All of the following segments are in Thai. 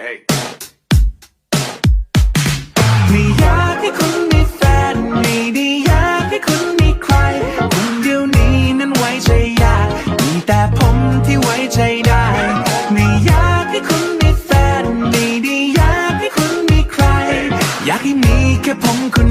Hey. ไม่อยากให้คุณมีแฟนไม่ได้อยากให้คุณมีใครคนเดียวนี้นั้นไว้ใจยากมีแต่ผมที่ไว้ใจได้ไม่อยากให้คุณมีแฟนไม่ได้อยากให้คุณมีใคร อยากให้มีแค่ผมคน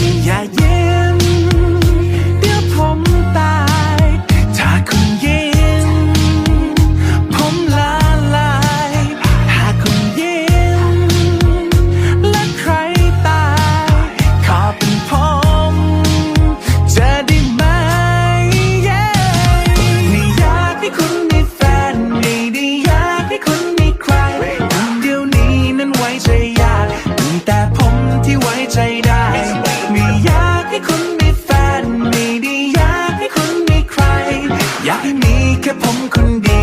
baby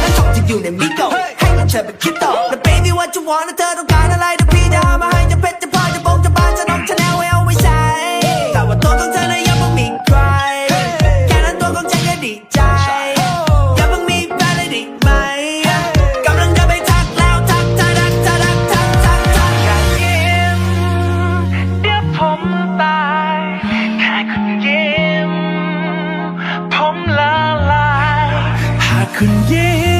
แล้วชอบจะอยู่ในมิโกะให้เงินเธอไปคิดต่อแล้ว baby what you want แล้วเธอต้อง couldn't